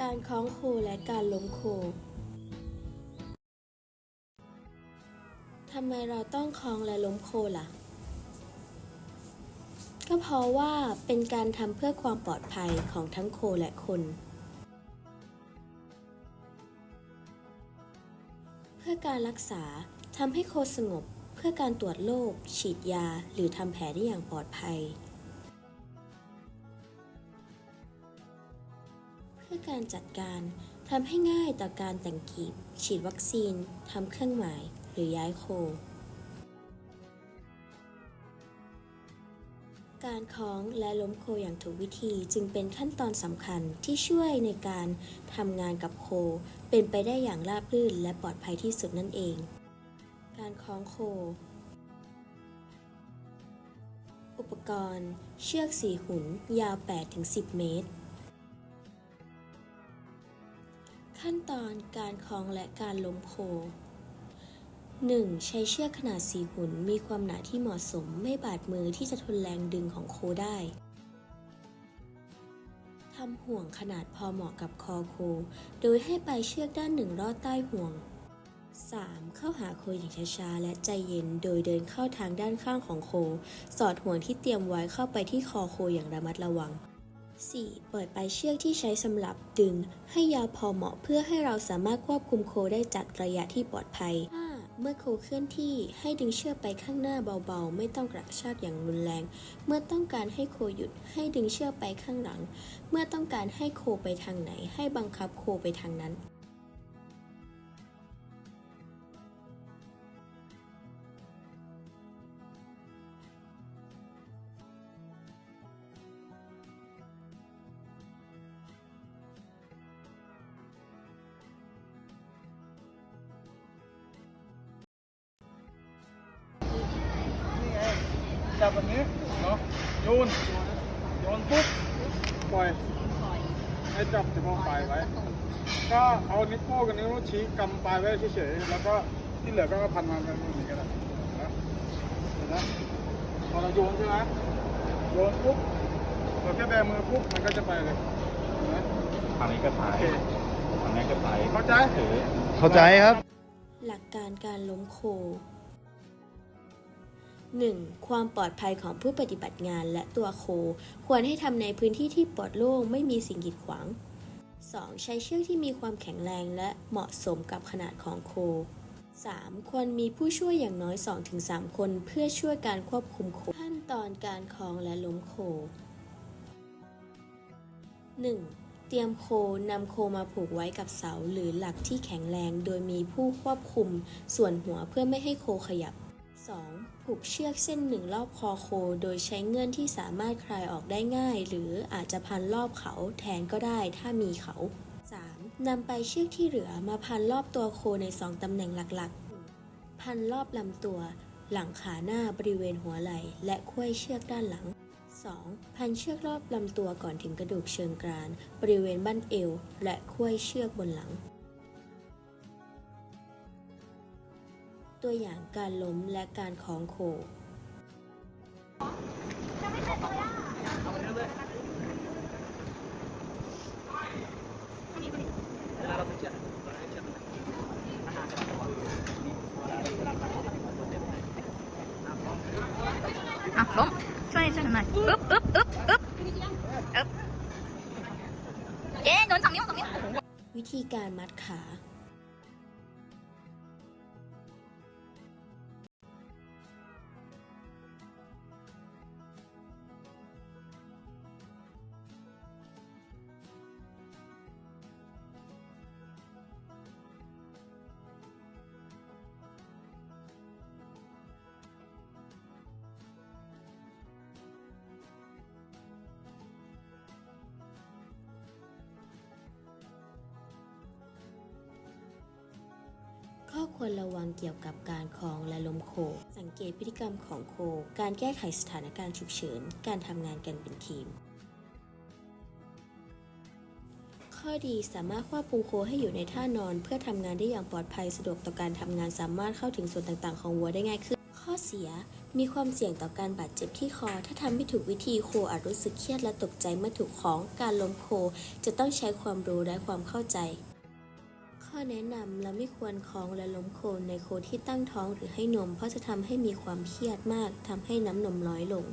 การคล้องโคและการล้มโค ทำไมเราต้องคล้องและล้มโคล่ะ ก็เพราะว่าเป็นการทำเพื่อความปลอดภัยของทั้งโคและคน เพื่อการรักษาทำให้โคสงบ เพื่อการตรวจโรคฉีดยา หรือทำแผลได้อย่างปลอดภัย พื่อการจัดการทำให้ง่ายต่อการแต่งกีบ ฉีดวัคซีนทำเครื่องหมาย หรือย้ายโค การคล้องและล้มโคอย่างถูกวิธีจึงเป็นขั้นตอนสำคัญที่ช่วยในการทำงานกับโค เป็นไปได้อย่างราบรื่นและปลอดภัยที่สุดนั่นเอง การคล้องโคอุปกรณ์ เชือกสีหุ่น ยาว 8-10 เมตร ขั้นตอนการคล้องและการล้มโค 1. ใช้เชือกขนาดสีหุนมีความหนาที่เหมาะสมไม่บาดมือที่จะทนแรงดึงของโคได้ทำห่วงขนาดพอเหมาะกับคอโค โดยให้ปลายเชือกด้านหนึ่งลอดใต้ห่วง 3. เข้าหาโคอย่างช้าๆ และใจเย็น โดยเดินเข้าทางด้านข้างของโค สอดห่วงที่เตรียมไว้เข้าไปที่คอโคอย่างระมัดระวัง 4. เปิดปลายเชือกที่ใช้สำหรับดึง ให้ยาวพอเหมาะเพื่อให้เราสามารถควบคุมโคได้จากระยะที่ปลอดภัย 5. เมื่อโคเคลื่อนที่ให้ดึงเชือกไปข้างหน้าเบาๆ ไม่ต้องกระชากอย่างรุนแรง เมื่อต้องการให้โคหยุดให้ดึงเชือกไปข้างหลัง เมื่อต้องการให้โคไปทางไหน ให้บังคับโคไปทางนั้น จับแบบนี้เนาะโยนโยนปุ๊บปล่อยให้จับเฉพาะปลายไว้ ก็เอานิ้วโป้งกับนิ้วชี้กำปลายไว้เฉยๆแล้วก็ที่เหลือก็พันมาเป็นมือนี้ก็ได้นะเห็นไหมพอเราโยนใช่ไหมโยนปุ๊บเราแค่แบมือปุ๊บมันก็จะไปเลยเห็นไหมทางนี้ก็ซ้ายโอเคทางนี้ก็ซ้ายเข้าใจถือเข้าใจครับ หลักการการล้มโค 1. ความปลอดภัยของผู้ปฏิบัติงานและตัวโค ควรให้ทำในพื้นที่ที่ปลอดโล่งไม่มีสิ่งกีดขวาง 2. ใช้เชือกที่มีความแข็งแรงและเหมาะสมกับขนาดของโค 3. ควรมีผู้ช่วยอย่างน้อย 2-3 คน เพื่อช่วยการควบคุมโค ขั้นตอนการคลองและล้มโค 1. เตรียมโคนำโคมาผูกไว้กับเสาหรือหลักที่แข็งแรง โดยมีผู้ควบคุมส่วนหัวเพื่อไม่ให้โคขยับ 2. ผูกเชือกเส้นหนึ่งรอบคอโค โดยใช้เงื่อนที่สามารถคลายออกได้ง่าย หรืออาจจะพันรอบเขาแทนก็ได้ถ้ามีเขา 3. นำไปเชือกที่เหลือมาพันรอบตัวโคใน 2 ตำแหน่งหลักๆ พันรอบลำตัว หลังขาหน้าบริเวณหัวไหล่และคุ้ยเชือกด้านหลัง 2. พันเชือกรอบลำตัวก่อนถึงกระดูกเชิงกราน บริเวณบั้นเอว และคุ้ยเชือกบนหลัง ตัวอย่างการล้มและการคล้องโคอะล้มช่วยช่วยหน่อยอึ๊บอึ๊บอึ๊บอึ๊บอึ๊บเย้โดนสองนิ้วสองนิ้ววิธีการมัดขา ข้อควรระวังเกี่ยวกับการคล้องและล้มโค สังเกตพฤติกรรมของโค การแก้ไขสถานการณ์ฉุกเฉิน การทำงานกันเป็นทีม ข้อดีสามารถควบคุมโคให้อยู่ในท่านอน เพื่อทำงานได้อย่างปลอดภัยสะดวกต่อการทำงานสามารถเข้าถึงส่วนต่างๆ ของวัวได้ง่ายขึ้น ข้อเสียมีความเสี่ยงต่อการบาดเจ็บที่คอ ถ้าทำไม่ถูกวิธีโคอาจรู้สึกเครียดและตกใจเมื่อถูกของ การล้มโค จะต้องใช้ความรู้และความเข้าใจ อแนะนำเราไม่ควรคล้องและล้มโคในโคที่ตั้งท้องหรือให้นม เพราะจะทำให้มีความเครียดมากทำให้น้ำนมน้อยลง